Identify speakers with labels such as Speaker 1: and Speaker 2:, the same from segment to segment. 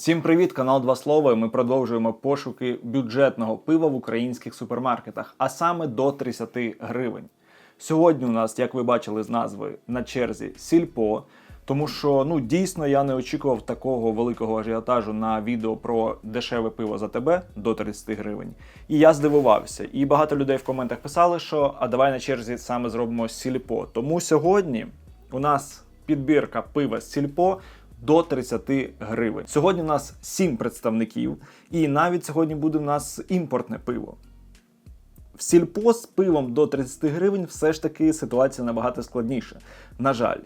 Speaker 1: Всім привіт, канал Два Слова. Ми продовжуємо пошуки бюджетного пива в українських супермаркетах, а саме до 30 гривень. Сьогодні у нас, як ви бачили з назви, на черзі сільпо. Тому що ну дійсно я не очікував такого великого ажіотажу на відео про дешеве пиво за тебе до 30 гривень. І я здивувався. І багато людей в коментах писали, що а давай на черзі саме зробимо сільпо. Тому сьогодні у нас підбірка пива з сільпо до 30 гривень. Сьогодні у нас 7 представників, і навіть сьогодні буде у нас імпортне пиво. В сільпо з пивом до 30 гривень все ж таки ситуація набагато складніша. На жаль.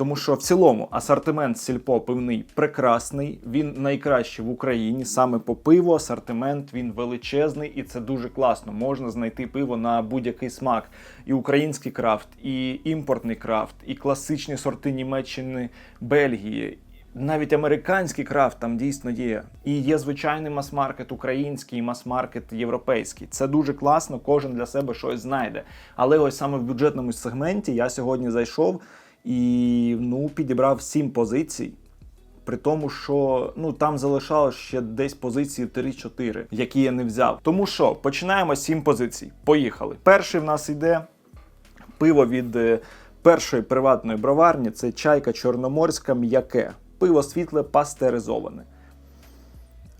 Speaker 1: Тому що в цілому асортимент сільпо пивний прекрасний, він найкращий в Україні. Саме по пиву асортимент він величезний, і це дуже класно. Можна знайти пиво на будь-який смак. І український крафт, і імпортний крафт, і класичні сорти Німеччини, Бельгії. Навіть американський крафт там дійсно є. І є звичайний мас-маркет український, мас-маркет європейський. Це дуже класно, кожен для себе щось знайде. Але ось саме в бюджетному сегменті я сьогодні зайшов і ну, підібрав сім позицій. При тому, що ну там залишалось ще десь позиції 3-4, які я не взяв. Тому що починаємо з сім позицій. Поїхали. Перший в нас йде пиво від е, першої приватної броварні. Це чайка чорноморська м'яке. Пиво світле пастеризоване.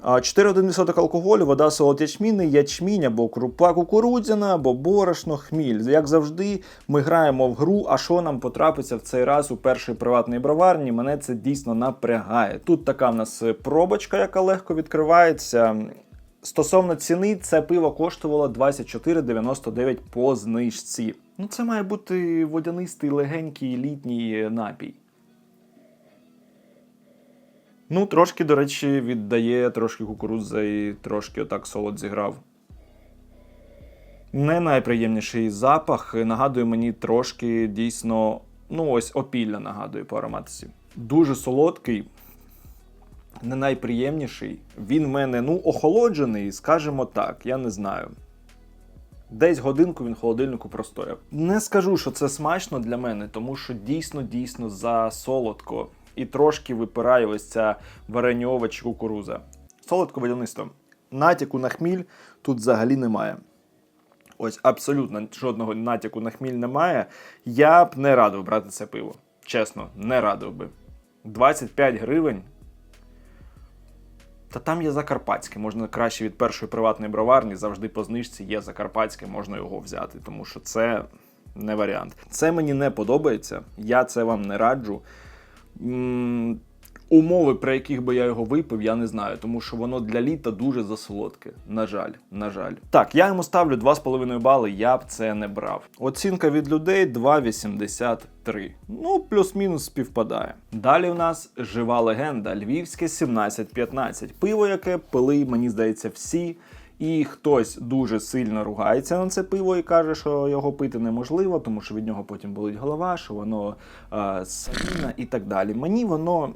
Speaker 1: А 4,1% алкоголю, вода солод ячмінний, ячмінь або крупа кукурудзяна, або борошно, хміль. Як завжди, ми граємо в гру, а що нам потрапиться в цей раз у першій приватній броварні, мене це дійсно напрягає. Тут така в нас пробочка, яка легко відкривається. Стосовно ціни, це пиво коштувало 24,99 по знижці. Ну, це має бути водянистий легенький літній напій. Ну, трошки, до речі, віддає трошки кукурудзи і трошки отак солод зіграв. Не найприємніший запах. Нагадує мені трошки дійсно, ну ось опілля нагадує по ароматиці. Дуже солодкий, не найприємніший. Він в мене ну, охолоджений, скажімо так, я не знаю. Десь годинку він в холодильнику простояв. Не скажу, що це смачно для мене, тому що дійсно дійсно засолодко. І трошки випирає ось ця вареньова чи кукуруза. Солодко водянисто. Натяку на хміль тут взагалі немає. Ось абсолютно жодного натяку на хміль немає. Я б не радив брати це пиво. Чесно, не радив би. 25 гривень. Та там є закарпатське, можна краще від першої приватної броварні, завжди по знижці є закарпатське, можна його взяти, тому що це не варіант. Це мені не подобається, я це вам не раджу. Умови, при яких би я його випив, я не знаю, тому що воно для літа дуже засолодке. На жаль, на жаль. Так, я йому ставлю 2,5 бали, я б це не брав. Оцінка від людей 2,83. Ну, плюс-мінус співпадає. Далі в нас жива легенда Львівське 1715. Пиво, яке пили, мені здається, всі. І хтось дуже сильно ругається на це пиво і каже, що його пити неможливо, тому що від нього потім болить голова, що воно е, саліна і так далі. Мені воно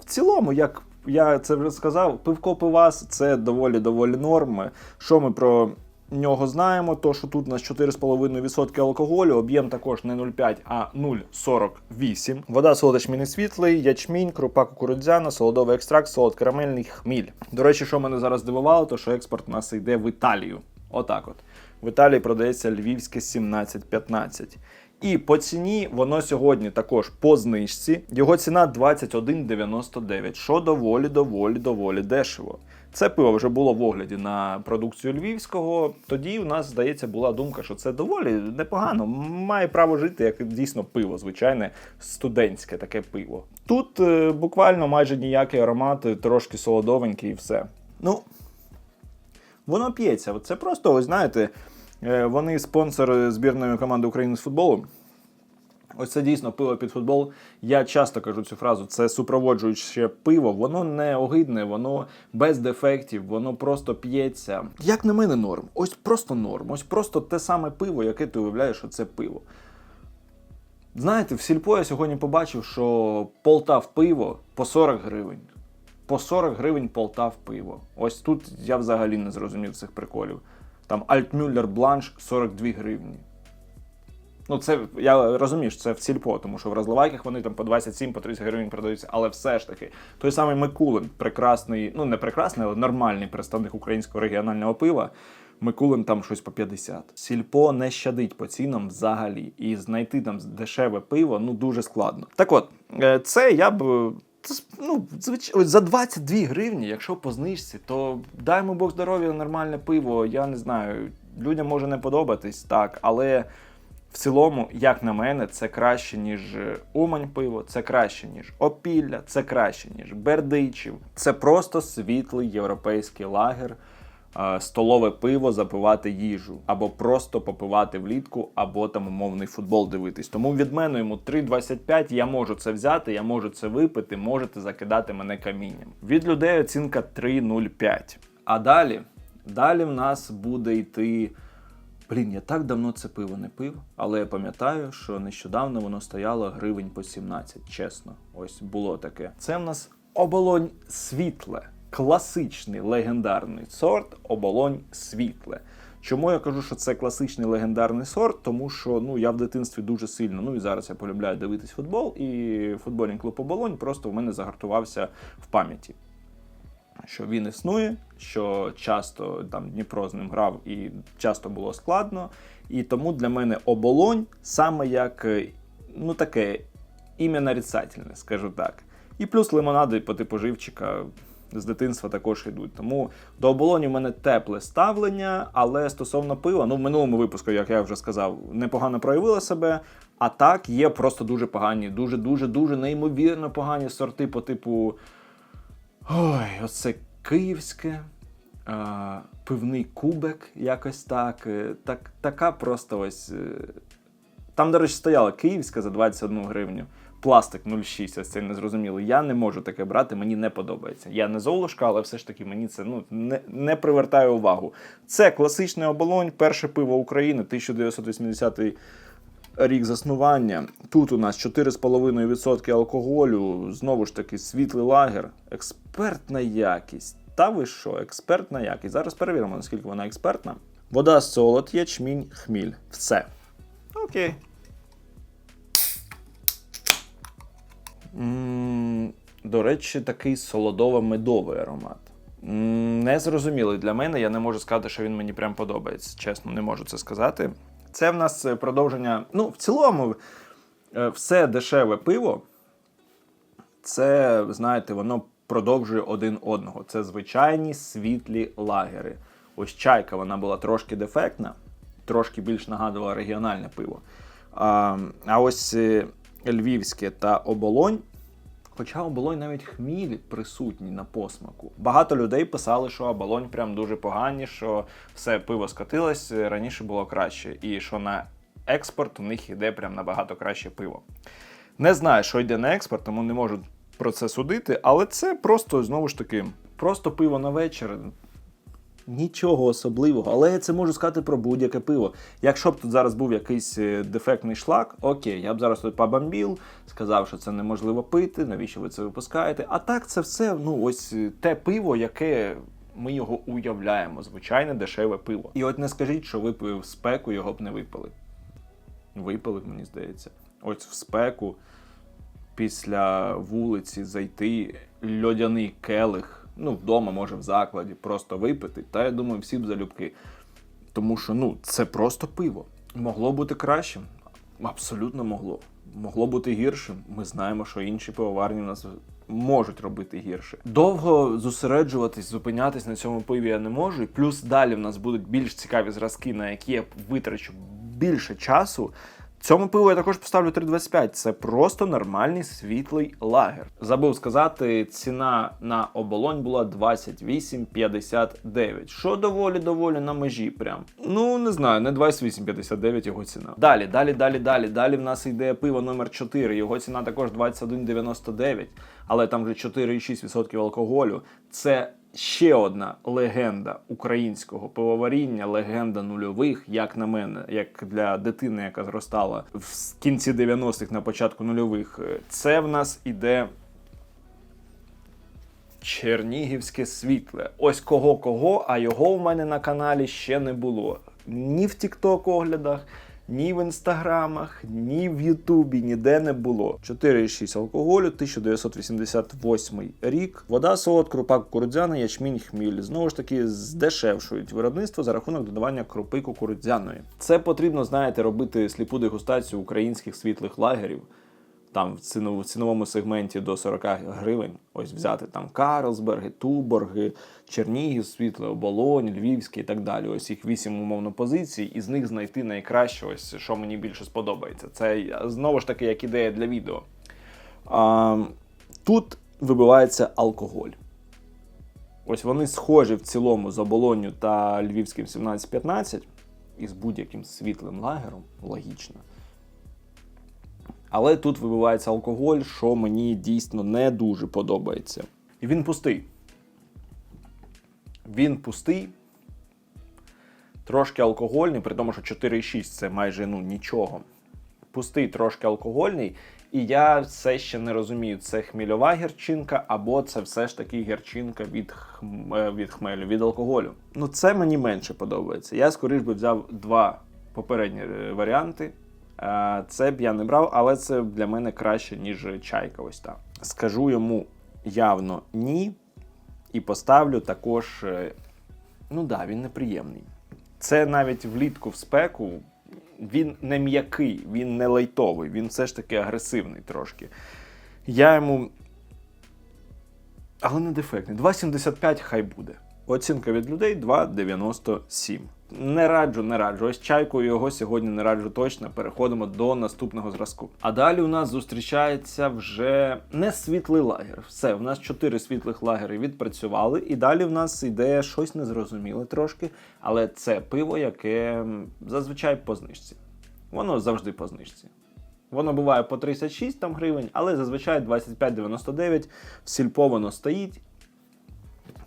Speaker 1: в цілому, як я це вже сказав, пивко пивас це доволі доволі норми. Що ми про нього знаємо? То що тут у нас 4,5% алкоголю, об'єм також не 0,5, а 0,48. Вода солодочмінний світлий, ячмінь, крупа кукурудзяна, солодовий екстракт, солод карамельний хміль. До речі, що мене зараз здивувало, то що експорт у нас йде в Італію. Отак от. В Італії продається львівське 17,15. І по ціні воно сьогодні також по знижці. Його ціна 21,99, що доволі, доволі, доволі дешево. Це пиво вже було в огляді на продукцію львівського. Тоді у нас, здається, була думка, що це доволі непогано. Має право жити як дійсно пиво, звичайне студентське таке пиво. Тут е, буквально майже ніякий аромат, трошки солодовенький і все. Ну, воно п'ється. Це просто, ось знаєте, е, вони спонсор збірної команди України з футболу. Ось це дійсно пиво під футбол. Я часто кажу цю фразу. Це супроводжуюче пиво, воно не огидне, воно без дефектів, воно просто п'ється. Як на мене, норм. Ось просто норм. Ось просто те саме пиво, яке ти уявляєш, що це пиво. Знаєте, в сільпо я сьогодні побачив, що Полтав пиво по 40 гривень. По 40 гривень Полтав пиво. Ось тут я взагалі не зрозумів цих приколів. Там Альтмюллер Бланш 42 гривні. Ну, це я розумію, що це в сільпо, тому що в розливайках вони там по 27, по 30 гривень продаються, але все ж таки, той самий Микулин, прекрасний, ну не прекрасний, але нормальний представник українського регіонального пива. Микулин там щось по 50. Сільпо не щадить по цінам взагалі. І знайти там дешеве пиво ну дуже складно. Так от, е, це я б. Ну, звичайно, за 22 гривні, якщо по знижці, то даймо Бог здоров'я, нормальне пиво. Я не знаю, людям може не подобатись, так, але в цілому, як на мене, це краще, ніж е, Умань пиво, це краще, ніж Опілля, це краще, ніж Бердичів. Це просто світлий європейський лагер. е, Столове пиво запивати їжу, або просто попивати влітку, або там умовний футбол дивитись. Тому від мене йому 3,25, я можу це взяти, я можу це випити, можете закидати мене камінням. Від людей оцінка 3,05. А далі, далі в нас буде йти Блін, я так давно це пиво не пив, але я пам'ятаю, що нещодавно воно стояло гривень по 17, чесно. Ось було таке. Це в нас оболонь світле, класичний легендарний сорт оболонь світле. Чому я кажу, що це класичний легендарний сорт? Тому що ну я в дитинстві дуже сильно, ну і зараз я полюбляю дивитись футбол, і футбольний клуб оболонь просто в мене загартувався в пам'яті що він існує, що часто там Дніпро з ним грав і часто було складно. І тому для мене оболонь саме як е, ну таке ім'я нарицательне, скажу так. І плюс лимонади по типу живчика з дитинства також йдуть. Тому до оболоні в мене тепле ставлення, але стосовно пива, ну в минулому випуску, як я вже сказав, непогано проявила себе. А так є просто дуже погані, дуже, дуже, дуже неймовірно погані сорти по типу. Ой, оце київське, а, пивний кубик, якось так. е, так. Така просто ось. е, Там, до речі, стояла київська за 21 гривню. Пластик 0,6, ось цей незрозумілий. Я не можу таке брати, мені не подобається. Я не золушка, але все ж таки мені це ну, не, не привертає увагу. Це класичний оболонь, перше пиво України, 1980 рік заснування. Тут у нас 4,5% алкоголю. Знову ж таки, світлий лагер, експертна якість. Та ви що, експертна якість. Зараз перевіримо, наскільки вона експертна. Вода, солод, ячмінь, хміль. Все. Окей. М, До речі, такий солодово-медовий аромат. Незрозумілий для мене. Я не можу сказати, що він мені прям подобається. Чесно, не можу це сказати. Це в нас е, продовження. Ну, в цілому, е, все дешеве пиво. Це, знаєте, воно продовжує один одного. Це звичайні світлі лагери. Ось чайка, вона була трошки дефектна, трошки більш нагадувала регіональне пиво. А, а ось е, львівське та оболонь. Хоча оболонь навіть хміль присутній на посмаку. Багато людей писали, що оболонь прям дуже погані, що все пиво скотилось, раніше було краще, і що на експорт у них йде прям набагато краще пиво. Не знаю, що йде на експорт, тому не можу про це судити, але це просто знову ж таки, просто пиво на вечір. Нічого особливого, але я це можу сказати про будь-яке пиво. Якщо б тут зараз був якийсь е, дефектний шлак, окей, я б зараз тут побомбів, сказав, що це неможливо пити, навіщо ви це випускаєте. А так це все, ну ось е, те пиво, яке ми його уявляємо, звичайне дешеве пиво. І от не скажіть, що випив в спеку, його б не випили. Випили, мені здається. Ось в спеку після вулиці зайти льодяний келих, ну, вдома, може, в закладі, просто випити. Та я думаю, всі б залюбки. Тому що ну, це просто пиво. Могло бути кращим? Абсолютно могло. Могло бути гіршим. Ми знаємо, що інші пивоварні в нас можуть робити гірше. Довго зосереджуватись, зупинятись на цьому пиві я не можу. І плюс далі в нас будуть більш цікаві зразки, на які я витрачу більше часу. Цьому пиву я також поставлю 3,25. Це просто нормальний світлий лагер. Забув сказати, ціна на оболонь була 28,59. Що доволі доволі на межі. Прям. Ну не знаю, не 28,59 його ціна. Далі, далі, далі, далі. Далі в нас йде пиво номер 4. Його ціна також 21,99, але там вже 4,6% алкоголю. Це ще одна легенда українського пивоваріння, легенда нульових, як на мене, як для дитини, яка зростала в кінці 90-х, на початку нульових. Це в нас іде Чернігівське світле. Ось кого кого, а його в мене на каналі ще не було. Ні в Тікток оглядах, ні в інстаграмах, ні в Ютубі ніде не було. 4,6 алкоголю, 1988 рік. Вода, солод, крупа кукурудзяна, ячмінь, хміль. Знову ж таки, здешевшують виробництво за рахунок додавання крупи кукурудзяної. Це потрібно, знаєте, робити сліпу дегустацію українських світлих лагерів. Там в ціновому, сегменті до 40 гривень. Ось взяти там Карлсберги, Туборги, Чернігів, Світле, Оболонь, Львівський і так далі. Ось їх вісім умовно позицій, і з них знайти найкраще, ось що мені більше сподобається. Це знову ж таки як ідея для відео. А, тут вибивається алкоголь. Ось вони схожі в цілому з оболонню та львівським 17-15 із будь-яким світлим лагером, логічно. Але тут вибивається алкоголь, що мені дійсно не дуже подобається. І він пустий. Він пустий, трошки алкогольний, при тому, що 4,6 це майже ну, нічого. Пустий, трошки алкогольний. І я все ще не розумію, це хмільова гірчинка, або це все ж таки гірчинка від, хм... е, від хмелю, від алкоголю. Ну, це мені менше подобається. Я скоріш би взяв два попередні е, варіанти. Е, Це б я не брав, але це для мене краще, ніж чайка. Ось так. Скажу йому явно ні. І поставлю також. е, Ну да, він неприємний. Це навіть влітку в спеку. Він не м'який, він не лайтовий, він все ж таки агресивний трошки. Я йому. Але не дефектний. 2,75 хай буде. Оцінка від людей 2,97. Не раджу, не раджу. Ось чайку його сьогодні не раджу точно. Переходимо до наступного зразку. А далі у нас зустрічається вже не світлий лагер. Все, в нас чотири світлих лагери відпрацювали, і далі в нас йде щось незрозуміле трошки. Але це пиво, яке зазвичай по знижці. Воно завжди по знижці. Воно буває по 36 там гривень, але зазвичай 25,99 в сільпо воно стоїть.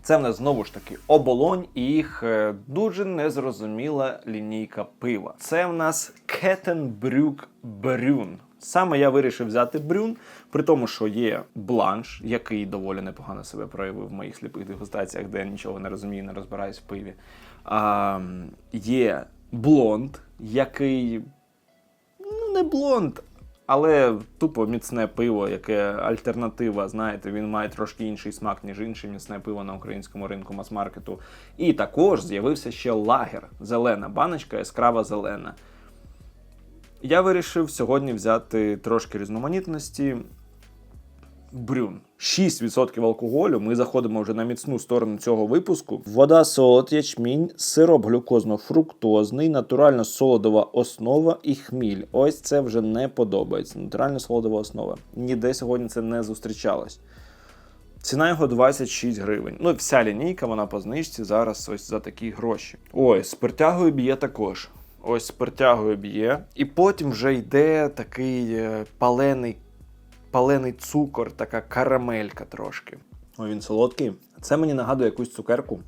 Speaker 1: Це в нас знову ж таки оболонь і їх е, дуже незрозуміла лінійка пива. Це в нас Кетенбрюк Брюн. Саме я вирішив взяти брюн, при тому, що є бланш, який доволі непогано себе проявив в моїх сліпих дегустаціях, де я нічого не розумію, не розбираюсь в пиві. А, є блонд, який ну, не блонд, але тупо міцне пиво, яке альтернатива, знаєте, він має трошки інший смак, ніж інше міцне пиво на українському ринку мас-маркету. І також з'явився ще лагер, зелена баночка, яскрава зелена. Я вирішив сьогодні взяти трошки різноманітності. Брюн. 6% алкоголю. Ми заходимо вже на міцну сторону цього випуску. Вода, солод, ячмінь, сироп глюкозно-фруктозний, натурально солодова основа і хміль. Ось це вже не подобається. Натурально солодова основа. Ніде сьогодні це не зустрічалось. Ціна його 26 гривень. Ну, вся лінійка, вона по знижці зараз ось за такі гроші. Ой, з притягою б'є також. Ось з притягою б'є. І потім вже йде такий е, палений палений цукор, така карамелька трошки. Ой, він солодкий. Це мені нагадує якусь цукерку.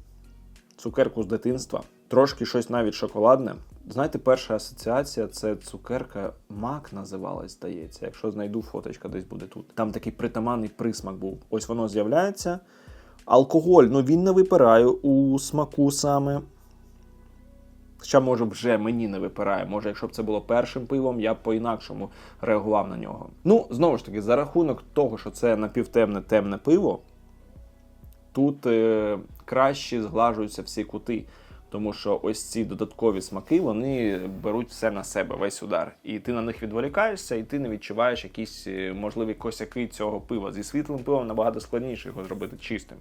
Speaker 1: Цукерку з дитинства. Трошки щось навіть шоколадне. Знаєте, перша асоціація це цукерка Мак називалась, здається. Якщо знайду фоточка, десь буде тут. Там такий притаманний присмак був. Ось воно з'являється. Алкоголь, ну він не випирає у смаку саме. Хоча, може, вже мені не випирає. Може, якщо б це було першим пивом, я б по-інакшому реагував на нього. Ну, знову ж таки, за рахунок того, що це напівтемне темне пиво, тут е, краще зглажуються всі кути. Тому що ось ці додаткові смаки вони беруть все на себе, весь удар. І ти на них відволікаєшся, і ти не відчуваєш якісь е, можливі косяки цього пива. Зі світлим пивом набагато складніше його зробити чистим.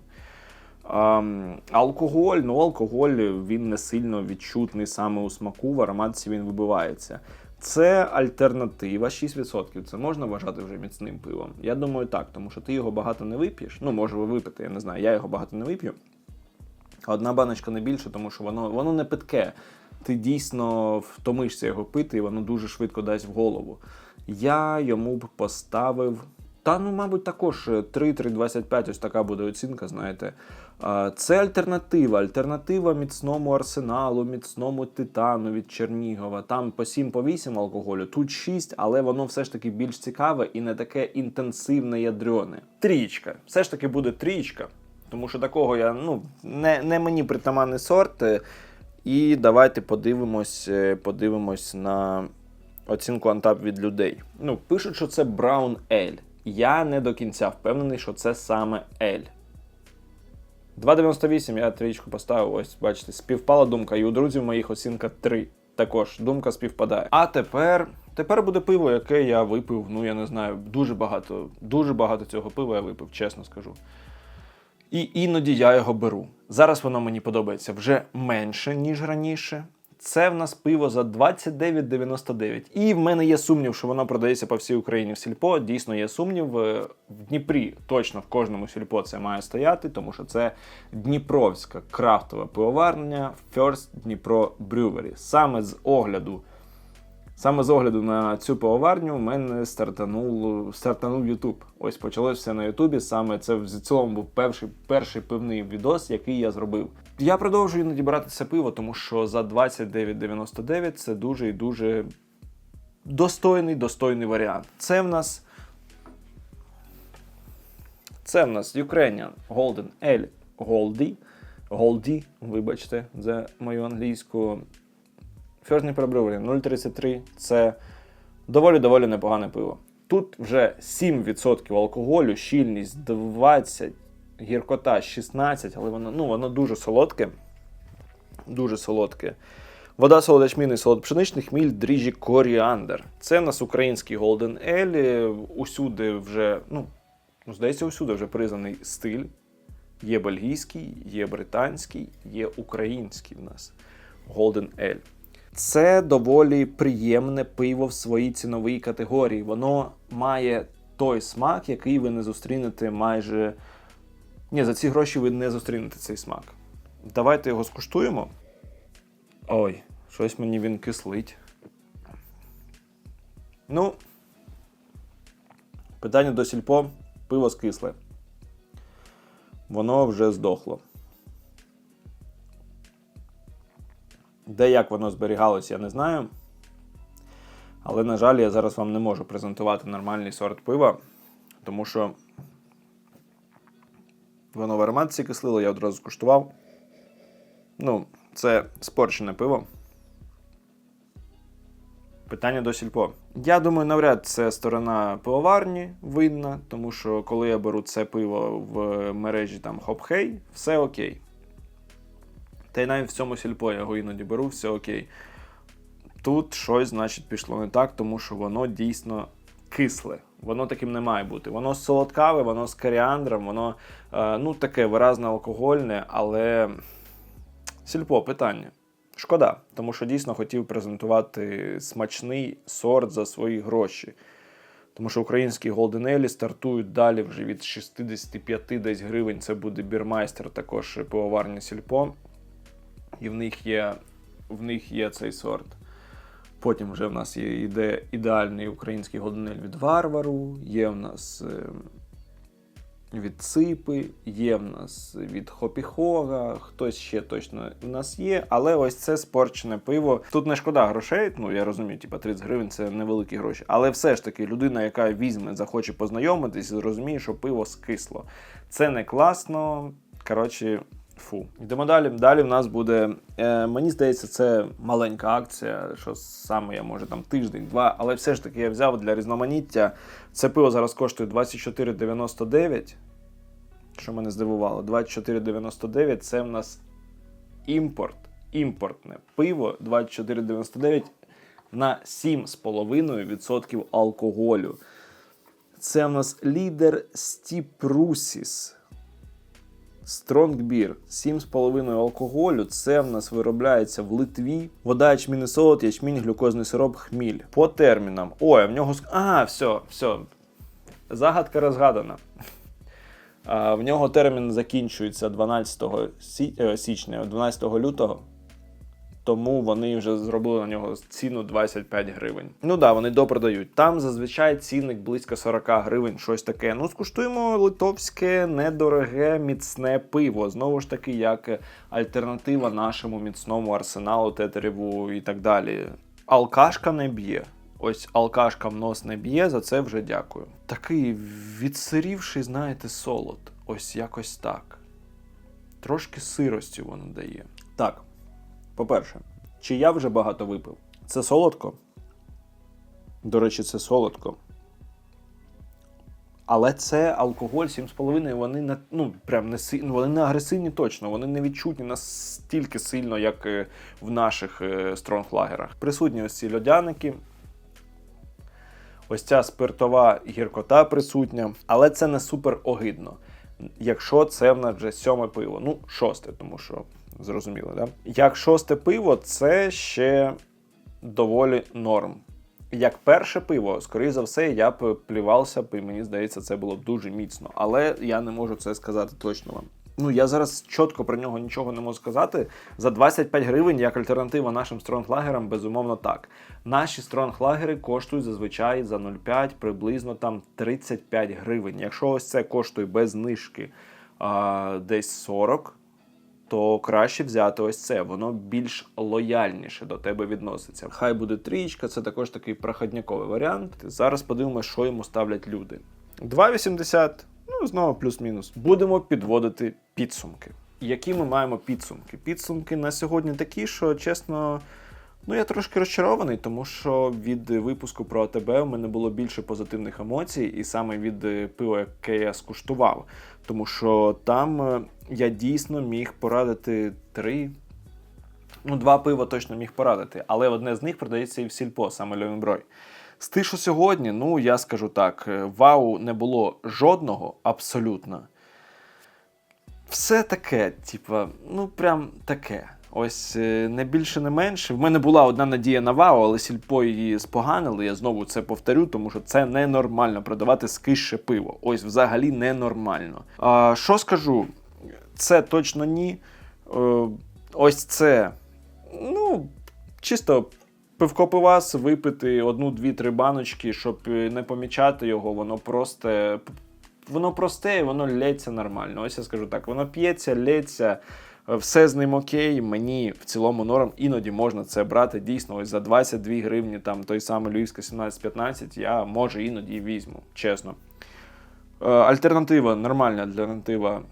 Speaker 1: Алкоголь, ну алкоголь він не сильно відчутний саме у смаку, в ароматці він вибивається. Це альтернатива 6%. Це можна вважати вже міцним пивом. Я думаю, так, тому що ти його багато не вип'єш. Ну, може ви випити, я не знаю, я його багато не вип'ю. Одна баночка не більше, тому що воно, воно не питке. Ти дійсно втомишся його пити, і воно дуже швидко дасть в голову. Я йому б поставив. Та, ну, мабуть, також 3-3,25, ось така буде оцінка, знаєте. Це альтернатива. Альтернатива міцному арсеналу, міцному титану від Чернігова. Там по 7 по 8 алкоголю, тут 6, але воно все ж таки більш цікаве і не таке інтенсивне ядрьоне. Трічка. Все ж таки буде трічка. Тому що такого я, ну, не, не мені притаманний сорт. е, І давайте подивимось, е, подивимось на оцінку Антап від людей. Ну, пишуть, що це Brown Ale. Я не до кінця впевнений, що це саме Ель. 2,98 я трічку поставив. Ось, бачите, співпала думка. І у друзів моїх оцінка 3. Також думка співпадає. А тепер. Тепер буде пиво, яке я випив, ну я не знаю, дуже багато, дуже багато цього пива я випив, чесно скажу. І іноді я його беру. Зараз воно мені подобається вже менше, ніж раніше. Це в нас пиво за 29,99. І в мене є сумнів, що воно продається по всій Україні в сільпо. Дійсно є сумнів. Е, В Дніпрі точно в кожному сільпо це має стояти, тому що це Дніпровська крафтова пивоварня First Дніпро Brewery. Саме з огляду. Саме з огляду на цю пивоварню в мене стартанув стартанув Ютуб. Ось почалось все на Ютубі. Саме це в цілому був перший перший пивний відос, який я зробив. Я продовжую іноді брати це пиво, тому що за 29,99 це дуже і дуже достойний, достойний варіант. Це в нас. Це в нас Ukrainian Golden Ale Goldie. Goldie, вибачте, за мою англійську. Dnipro Brewery 0,33 це доволі-доволі непогане пиво. Тут вже 7% алкоголю, щільність 20, гіркота 16, але воно ну, воно дуже солодке. Дуже солодке. Вода солодячмінний, солод пшеничний, хміль, дріжджі, коріандр. Це в нас український Golden Ale. Усюди вже, ну, ну, здається, усюди вже признаний стиль. Є бельгійський, є британський, є український в нас Golden Ale. Це доволі приємне пиво в своїй ціновій категорії. Воно має той смак, який ви не зустрінете майже. Ні, за ці гроші ви не зустрінете цей смак. Давайте його скуштуємо. Ой, щось мені він кислить. Ну, питання до сільпо: пиво скисле. Воно вже здохло. Де як воно зберігалось, я не знаю. Але, на жаль, я зараз вам не можу презентувати нормальний сорт пива, тому що воно в ароматці кислило, я одразу скуштував. Ну, це спорчене пиво. Питання до сільпо. Я думаю, навряд це сторона пивоварні винна, тому що коли я беру це пиво в мережі там Хопхей, все окей. Та й навіть в цьому сільпо я його іноді беру, все окей. Тут щось, значить, пішло не так, тому що воно дійсно кисле. Воно таким не має бути. Воно солодкаве, воно з коріандром, воно е, ну, таке виразне алкогольне, але сільпо питання. Шкода, тому що дійсно хотів презентувати смачний сорт за свої гроші. Тому що українські Ale стартують далі вже від 65 десь гривень. Це буде бірмайстер, також пивоварня сільпо. І в них є в них є цей сорт. Потім вже в нас є іде ідеальний український Ale від Варвару, є в нас е, від Ципи, є в нас від Хопіхога, хтось ще точно в нас є. Але ось це спорчене пиво. Тут не шкода грошей, ну я розумію, типа 30 гривень це невеликі гроші. Але все ж таки людина, яка візьме, захоче познайомитись, зрозуміє, що пиво скисло. Це не класно. Коротше, Фу. Йдемо далі. Далі в нас буде. Е, Мені здається, це маленька акція, що саме я може там тиждень-два, але все ж таки я взяв для різноманіття. Це пиво зараз коштує 24,99. Що мене здивувало, 24,99 це в нас імпорт. Імпортне пиво 24,99 на 7,5% алкоголю. Це в нас лідер Стіпрусіс. Стронг бір 7,5 алкоголю. Це в нас виробляється в Литві. Вода, ячмінний солод, ячмінь, глюкозний сироп, хміль. По термінам. Ой, в нього. А, все, все. Загадка розгадана. В нього термін закінчується 12 е, січня, 12 лютого. Тому вони вже зробили на нього ціну 25 гривень. Ну да, вони допродають. Там зазвичай цінник близько 40 гривень, щось таке. Ну, скуштуємо литовське недороге міцне пиво. Знову ж таки, як альтернатива нашому міцному арсеналу, тетереву і так далі. Алкашка не б'є. Ось алкашка в нос не б'є, за це вже дякую. Такий відсирівший, знаєте, солод. Ось якось так. Трошки сирості воно дає. Так. По-перше, чи я вже багато випив? Це солодко? До речі, це солодко. Але це алкоголь 7,5, вони не, ну, прям не сильно, вони не агресивні точно, вони не відчутні настільки сильно, як е, в наших е, стронглагерах. Присутні ось ці льодяники. Ось ця спиртова гіркота присутня, але це не супер огидно. Якщо це в нас вже сьоме пиво, ну, шосте, тому що зрозуміло, да? Як шосте пиво, це ще доволі норм. Як перше пиво, скоріше за все, я б плівався і мені здається, це було б дуже міцно. Але я не можу це сказати точно вам. Ну, я зараз чітко про нього нічого не можу сказати. За 25 гривень, як альтернатива нашим стронглагерам, безумовно так. Наші стронглагери коштують зазвичай за 0,5 приблизно там 35 гривень. Якщо ось це коштує без знижки а, десь 40, то краще взяти ось це. Воно більш лояльніше до тебе відноситься. Хай буде трічка, це також такий проходняковий варіант. Зараз подивимося, що йому ставлять люди. 2,80, ну знову плюс-мінус. Будемо підводити підсумки. Які ми маємо підсумки? Підсумки на сьогодні такі, що чесно. Ну, я трошки розчарований, тому що від випуску про АТБ у мене було більше позитивних емоцій, і саме від е, пива, яке я скуштував. Тому що там е, я дійсно міг порадити три. Ну, два пива точно міг порадити, але одне з них продається і в сільпо, саме Льовінброй. З що сьогодні, ну я скажу так: е, вау не було жодного абсолютно. Все таке, типа, ну прям таке. Ось е, не більше, не менше. В мене була одна надія на ВАУ, але сільпо її споганили. Я знову це повторю, тому що це ненормально продавати скише пиво. Ось взагалі ненормально. А, Що скажу? Це точно ні. Е, Ось це. Ну, чисто пивко пивас випити одну, дві, три баночки, щоб е, не помічати його, воно просто. Воно просте і воно лється нормально. Ось я скажу так: воно п'ється, лється, все з ним окей. Мені в цілому норм іноді можна це брати. Дійсно, ось за 22 гривні, там той самий Львівська 17-15, я може іноді візьму, чесно. Е, Альтернатива, нормальна альтернатива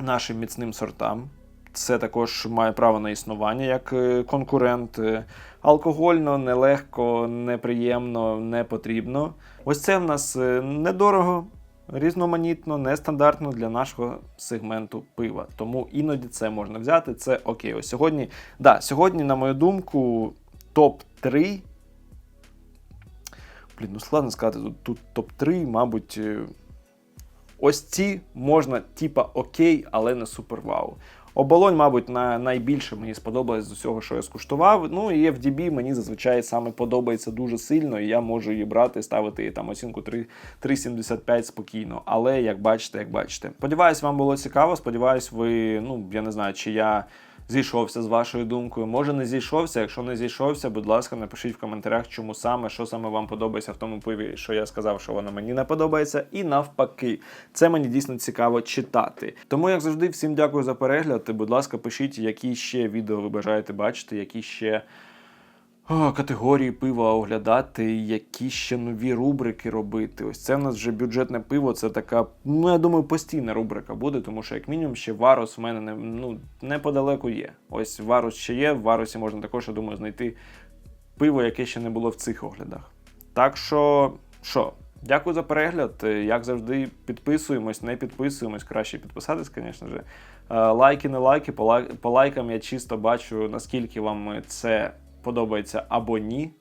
Speaker 1: нашим міцним сортам. Це також має право на існування як е, конкурент. Е, Алкогольно, нелегко, неприємно, не потрібно. Ось це в нас недорого, різноманітно, нестандартно для нашого сегменту пива. Тому іноді це можна взяти. Це окей. Ось сьогодні, да, сьогодні, на мою думку, топ-3. Блін, ну складно сказати, тут, тут топ-3, мабуть. е, Ось ці можна, типа, окей, але не супер вау. Оболонь, мабуть, на найбільше мені сподобалось з усього, що я скуштував. Ну і FDB мені зазвичай саме подобається дуже сильно, і я можу її брати, ставити її там оцінку 3 3,75 спокійно. Але як бачите, як бачите. Сподіваюсь, вам було цікаво. Сподіваюсь, ви, ну я не знаю, чи я. Зійшовся з вашою думкою. Може не зійшовся. Якщо не зійшовся, будь ласка, напишіть в коментарях, чому саме, що саме вам подобається в тому пиві, що я сказав, що воно мені не подобається, і навпаки, це мені дійсно цікаво читати. Тому, як завжди, всім дякую за перегляд. І, Будь ласка, пишіть, які ще відео ви бажаєте бачити, які ще. Категорії пива оглядати, які ще нові рубрики робити. Ось це в нас вже бюджетне пиво. Це така, ну я думаю, постійна рубрика буде, тому що як мінімум ще варус в мене не ну неподалеку є. Ось варус ще є. В варусі можна також, я думаю, знайти пиво, яке ще не було в цих оглядах. Так що, що, дякую за перегляд. Як завжди, підписуємось, не підписуємось. Краще підписатись, звісно ж. Е, Лайки, не лайки. По лайкам я чисто бачу, наскільки вам це подобається або ні.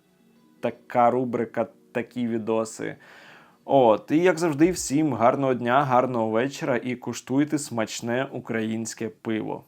Speaker 1: Така рубрика, такі відоси. От, і як завжди, всім гарного дня, гарного вечора і куштуйте смачне українське пиво.